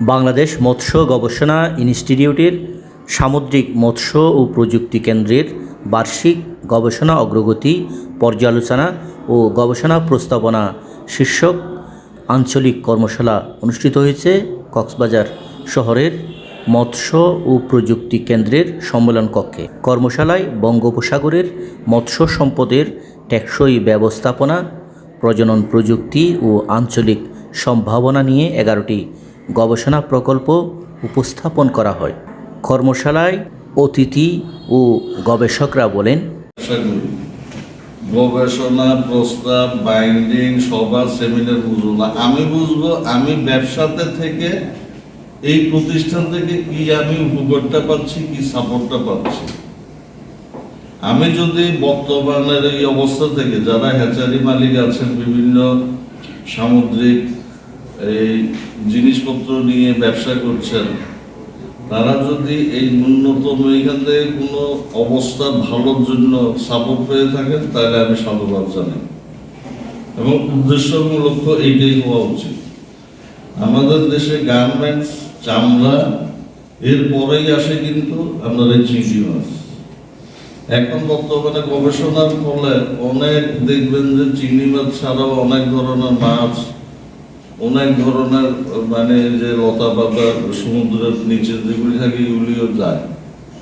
বাংলাদেশ মৎস্য গবেষণা ইনস্টিটিউটের সামুদ্রিক মৎস্য ও প্রযুক্তি কেন্দ্রের বার্ষিক গবেষণা অগ্রগতি পর্যালোচনা ও গবেষণা প্রস্তাবনা শীর্ষক আঞ্চলিক কর্মশালা অনুষ্ঠিত হয়েছে কক্সবাজার শহরের মৎস্য ও প্রযুক্তি কেন্দ্রের সম্মেলন কক্ষে। কর্মশালায় বঙ্গোপসাগরের মৎস্য সম্পদের টেকসই ব্যবস্থাপনা, প্রজনন প্রযুক্তি ও আঞ্চলিক সম্ভাবনা নিয়ে এগারোটি গবেষণা প্রকল্প উপস্থাপন করা হয়। কর্মশালায় অতিথি ও গবেষকরা বলেন, গবেষণা, প্রস্তাব বাইন্ডিং সভা সেমিনার বুঝব না। আমি বুঝব, আমি ব্যবসাতে থেকে এই প্রতিষ্ঠান থেকে কি আমি উপকারটা পাচ্ছি, কি সাপোর্টটা পাচ্ছি। আমি যদি বর্তমানের এই অবস্থা থেকে যারা হ্যাচারি মালিক আছেন, বিভিন্ন সামুদ্রিক এই জিনিসপত্র নিয়ে ব্যবসা করছেন, তারা যদি এই ন্যূনতম এখান থেকে কোনো অবস্থা ভালোর জন্য সাপোর্ট পেয়ে থাকেন, তাহলে আমি সাধুবাদ জানাই। এবং উদ্দেশ্য এবং লক্ষ্য এইটাই হওয়া উচিত। আমাদের দেশে গার্মেন্টস চামড়া, এর পরেই আসে কিন্তু আমাদের চিংড়ি মাছ। এখন বর্তমানে গবেষণার ফলে অনেক দেখবেন যে চিংড়ি মাছ ছাড়াও অনেক ধরনের মাছ অনেক ধরনের মানে যে লতা পাতা, সমুদ্রের নিচে যেগুলি থাকে, এগুলিও যায়।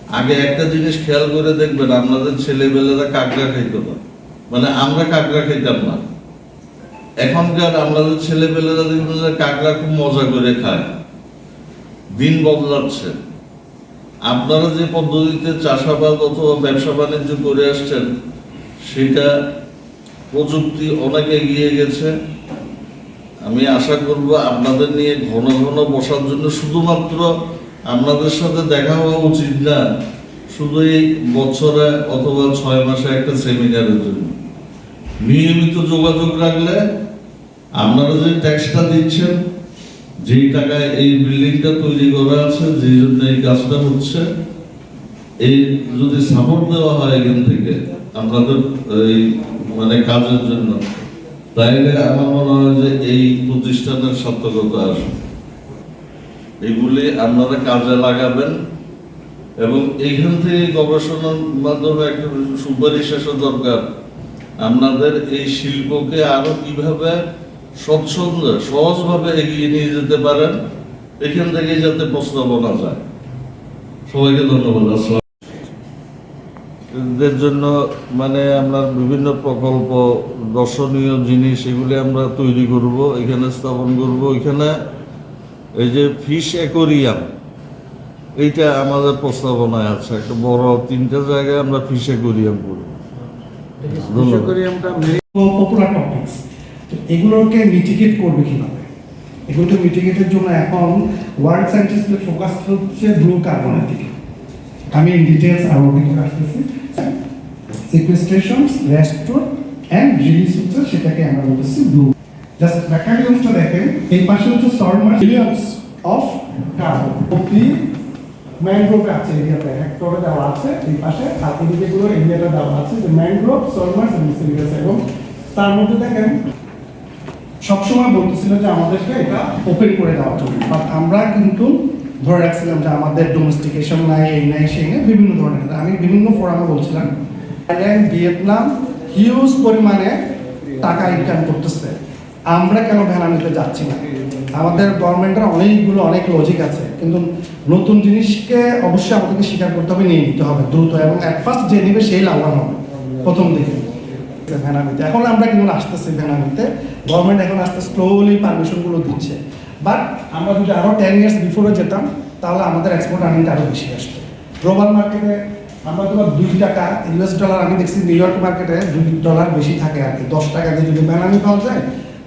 আগে একটা জিনিস খেয়াল করে দেখবেন আপনাদের ছেলেবেলেরা কাঁকড়া খাইত না। মানে আমরা কাঁকড়া খাইতাম না। এখনকার আমাদের ছেলেবেলেরা দেখবেন কাঁকড়া খুব মজা করে খায়। দিন বদলাচ্ছে। আপনারা যে পদ্ধতিতে চাষাবাদ অথবা ব্যবসা বাণিজ্য করে আসছেন, সেটা প্রযুক্তি অনেক এগিয়ে গেছে। আমি আশা করব আপনাদের নিয়ে ঘন ঘন বসার জন্য শুধুমাত্র আপনাদের সাথে দেখা হওয়া উচিত না, শুধু এই বছরে অথবা ছয় মাসে একটা সেমিনারের জন্য। নিয়মিত যোগাযোগ রাখলে আপনারা যে ট্যাক্সটা দিচ্ছেন যেই টাকায় এই বিল্ডিংটা তৈরি করা আছে যেই জন্য এই কাজটা হচ্ছে, এই যদি সাপোর্ট দেওয়া হয় এখান থেকে, আপনাদের এই মানে কাজের জন্য। তাইলে আমার মনে হয় যে এই প্রতিষ্ঠানের আসবে এগুলি আপনারা কাজে লাগাবেন এবং এইখান থেকে গবেষণার মাধ্যমে একটা সুপারিশ আসা দরকার। আপনাদের এই শিল্পকে আরও কীভাবে স্বচ্ছন্দে, সহজভাবে এগিয়ে নিয়ে যেতে পারেন, এখান থেকে যাতে প্রস্তাবনা যায়। সবাইকে ধন্যবাদ। আসসালাম দের জন্য মানে আমরা বিভিন্ন প্রকল্প দর্শনীয় জিনিস এগুলি আমরা তৈরি করব এখানে স্থাপন করব। এখানে এই যে ফিশ অ্যাকোরিয়াম এইটা আমাদের প্রস্তাবনায় আছে। একটা বড় তিনটা জায়গায় আমরা ফিশ অ্যাকোরিয়াম করব। পপুলার টপিকস তো এগুলোকে মিটিগেট করবে কীভাবে? এগুলোকে মিটিগেটের জন্য এখন ওয়ার্ল্ড সায়েন্টিস্টদের ফোকাস হচ্ছে ব্লু কার্বনের দিকে। আমি ইন ডিটেলস আরও আসতেছি। সিকুয়েস্ট্রেশন রেস্টোর অ্যান্ড রিলিজ হচ্ছে সেটাকে আমরা বলতেছি ব্লু জাস্ট মেকানিজমটা দেখেন এই পাশে হচ্ছে সরমার মিলিয়নস অফ কার্বন প্রতি ম্যানগ্রোভে আছে এরিয়াতে হেক্টরে দেওয়া আছে এই পাশে আর এদিকে গুলো এরিয়াটা দেওয়া আছে যে ম্যানগ্রোভ সরমার্স এন্ড মিসেলিয়াস এবং তার মধ্যে দেখেন সবসময় বলতেছিল যে আমাদেরকে এটা ওপেন করে দেওয়ার জন্য। বাট আমরা কিন্তু ধরে রাখছিলাম যে আমাদের ডোমেস্টিকেশন নাই এই নাই সেই নাই বিভিন্ন ধরনের। আমি বিভিন্ন ফোরামে বলছিলাম থাইল্যান্ড ভিয়েতনাম হিউজ পরিমাণে টাকা ইনকাম করতেছে। আমরা কেন ভেড়া নিতে যাচ্ছি না? আমাদের গভর্নমেন্টের অনেকগুলো, অনেক লজিক আছে। কিন্তু নতুন জিনিসকে অবশ্যই আমাদেরকে স্বীকার করতে হবে, নিয়ে নিতে হবে দ্রুত এবং অ্যাট ফার্স্ট যে নিবে সেই লাভবান হবে, প্রথম দিকে। ভেনা নিতে এখন আমরা কিন্তু আসতেছি ভেনা নিতে গভর্নমেন্ট এখন আস্তে স্লোলি পারমিশনগুলো দিচ্ছে। বাট আমরা যদি আরও টেন ইয়ার্স বিফোরে যেতাম, তাহলে আমাদের এক্সপোর্ট আর্নিংটা আরও বেশি আসতো। গ্লোবাল মার্কেটে আমরা তোমার দুই টাকা ইউএস ডলার আমি দেখছি নিউ ইয়র্ক মার্কেটে দুই ডলার বেশি থাকে আর কি। দশ টাকা দিয়ে যদি ব্যানানি পাওয়া যায়,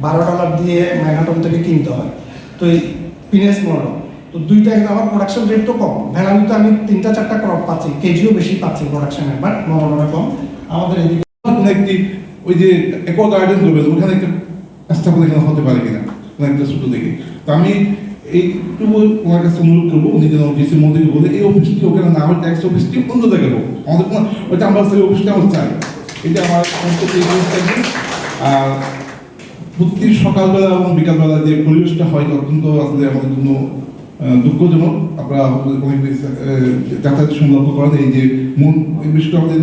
বারো ডলার দিয়ে ম্যাগাটন থেকে কিনতে হয়। তো এই পিনেস মডেল তো দুইটা কিন্তু আমার প্রোডাকশন রেট তো কম। ভ্যানানিতে আমি তিনটা চারটা ক্রপ পাচ্ছি, কেজিও বেশি পাচ্ছি প্রোডাকশনে বাট মনোরমা কম। আমাদের কোনো একটি, ওই যে একো গার্ডেন করবে ওখানে একটা স্থাপনা হতে পারে কিনা একটা ছোটো থেকে তো আমি এইটুকু ওনার কাছে অনুরোধ করব, উনি যেন অফিসে মন্দিরকে বলে এই অফিসটি ওখানে না হয় ট্যাক্স অফিসটি অন্য জায়গায় হোক আমাদের কোনো ওইটা আমরা অফিসটা আমরা চাই এটা আমার। আর প্রতি সকালবেলা এবং বিকালবেলা যে পরিবেশটা হয় অত্যন্ত আসলে আমাদের জন্য দুঃখজনক আপনারা অনেক যাতায়াত সংলগ্ন করেন এই যে মন- এই বিষয়টা আমাদের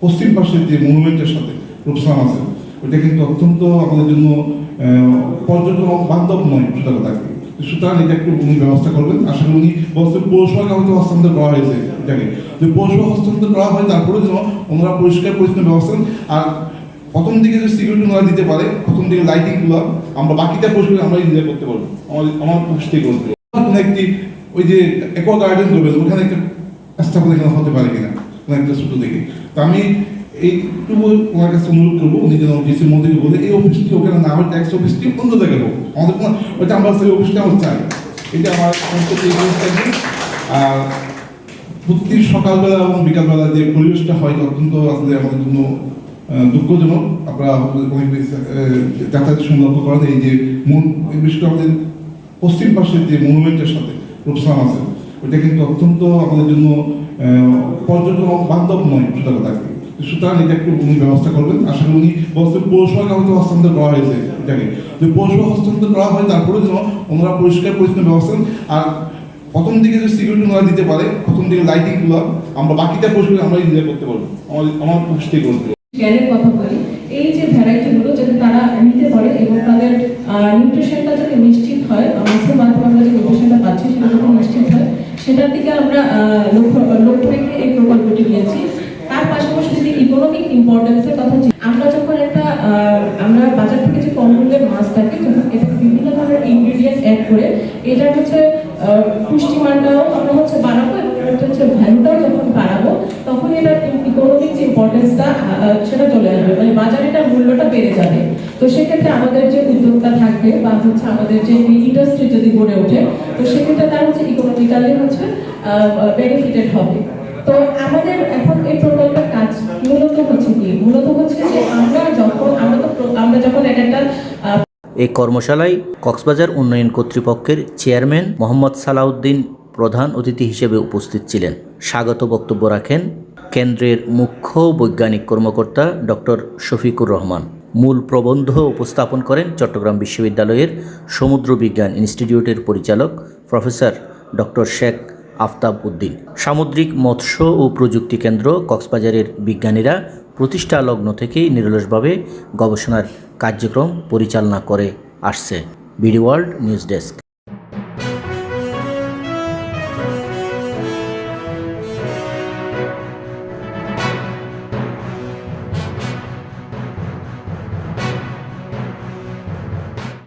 পশ্চিম পাশের যে মনুমেন্টের সাথে প্রোফেশনাল আছে, ওইটা কিন্তু অত্যন্ত আমাদের জন্য পর্যটন বান্ধব নয় সেটা কথা। সুতরাং এটা একটু উনি ব্যবস্থা করবেন আসলে উনি বলছেন পৌরসভাকে হয়তো হস্তান্তর করা হয়েছে। এটাকে যে পৌরসভা হস্তান্তর করা হয় তারপরে যেন ওনারা পরিষ্কার পরিচ্ছন্ন ব্যবস্থা আর প্রথম দিকে যে সিকিউরিটি ওনারা দিতে পারে, প্রথম দিকে লাইটিংগুলো আমরা বাকিটা পরিষ্কার আমরা এনজয় করতে পারব। আমার আমার পুষ্টি করতে কোনো একটি, ওই যে একোয়া গার্ডেন করবেন, ওখানে একটা স্থাপনা হতে পারে কোনো একটা ছোটো দিকে। তো আমি এইটুকু ওনার কাছে অনুরোধ করব, উনি যেন ডিসি মোদীকে বলে এই অফিসটি ওখানে না হয় ট্যাক্স অফিসটি অন্য জায়গায় হোক আমাদের কোনো ওইটা আমরা সেই অফিসটা আমরা চাই এটা আমার। আর প্রতি সকালবেলা এবং বিকালবেলা যে পরিবেশটা হয় অত্যন্ত আসলে আমাদের জন্য দুঃখজনক আপনারা যাতায়াত সংলগ্ন করেন, এই যে মন এই বিষয়টা আমাদের পশ্চিম পাশের যে মনুমেন্টের সাথে প্রোফেশনাল আছে ওইটা কিন্তু অত্যন্ত আমাদের জন্য পর্যটন বান্ধব নয় সেটা কথা। সুতরাং এটা একটু উনি ব্যবস্থা করবেন। আসলে উনি হস্তান্তর করা হয়েছে। এটাকে যে পৌরসভা হস্তান্তর করা হয় তারপরে যেন ওনারা পরিষ্কার পরিচ্ছন্ন ব্যবস্থা আর প্রথম দিকে যে সিকিউরিটি ওনারা দিতে পারে, প্রথম দিকে আমরা বাকিটা পরিষ্কার আমরা করতে পারব। আমার আমার করতে এই যে যাতে তারা নিতে পারে এবং তাদের নিউট্রিশনটা যাতে নিশ্চিত হয়, মাছের মাধ্যমে আমরা যে নিউট্রিশনটা পাচ্ছি সেটা যাতে নিশ্চিত হয়, সেটার দিকে আমরা লক্ষ্য লক্ষ্য রেখে এই প্রকল্পটি নিয়েছি তার পাশাপাশি যদি ইকোনমিক ইম্পর্টেন্সের কথা আমরা যখন একটা আমরা বাজার থেকে যে কম মূল্যের মাছ থাকে এতে বিভিন্ন ধরনের ইনগ্রিডিয়েন্ট অ্যাড করে এটার হচ্ছে পুষ্টিমানটাও আমরা হচ্ছে বাড়াবো এবং এটা হচ্ছে ভ্যালুটাও যখন বাড়াবো, তখন এটার ইকোনমিক যে ইম্পর্টেন্সটা সেটা চলে আসবে। মানে বাজারে এটার মূল্যটা বেড়ে যাবে। তো সেক্ষেত্রে আমাদের যে উদ্যোক্তা থাকবে বা হচ্ছে আমাদের যে ইন্ডাস্ট্রি যদি গড়ে ওঠে, তো সেক্ষেত্রে তার হচ্ছে ইকোনমিক্যালি হচ্ছে বেনিফিটেড হবে। তো আমাদের এখন এই প্রকল্পের কাজ মূলত হচ্ছে কি মূলত হচ্ছে যে আমরা যখন আমরা তো আমরা যখন এক একটা এই কর্মশালায় কক্সবাজার উন্নয়ন কর্তৃপক্ষের চেয়ারম্যান মোহাম্মদ সালাউদ্দিন প্রধান অতিথি হিসেবে উপস্থিত ছিলেন। স্বাগত বক্তব্য রাখেন কেন্দ্রের মুখ্য বৈজ্ঞানিক কর্মকর্তা ডক্টর শফিকুর রহমান। মূল প্রবন্ধ উপস্থাপন করেন চট্টগ্রাম বিশ্ববিদ্যালয়ের সমুদ্র বিজ্ঞান ইনস্টিটিউটের পরিচালক প্রফেসর ডক্টর শেখ আফতাব উদ্দিন। সামুদ্রিক মৎস্য ও প্রযুক্তি কেন্দ্র কক্সবাজারের বিজ্ঞানীরা প্রতিষ্ঠা লগ্ন থেকেই নিরলসভাবে গবেষণার কার্যক্রম পরিচালনা করে আসছে। BD world news desk.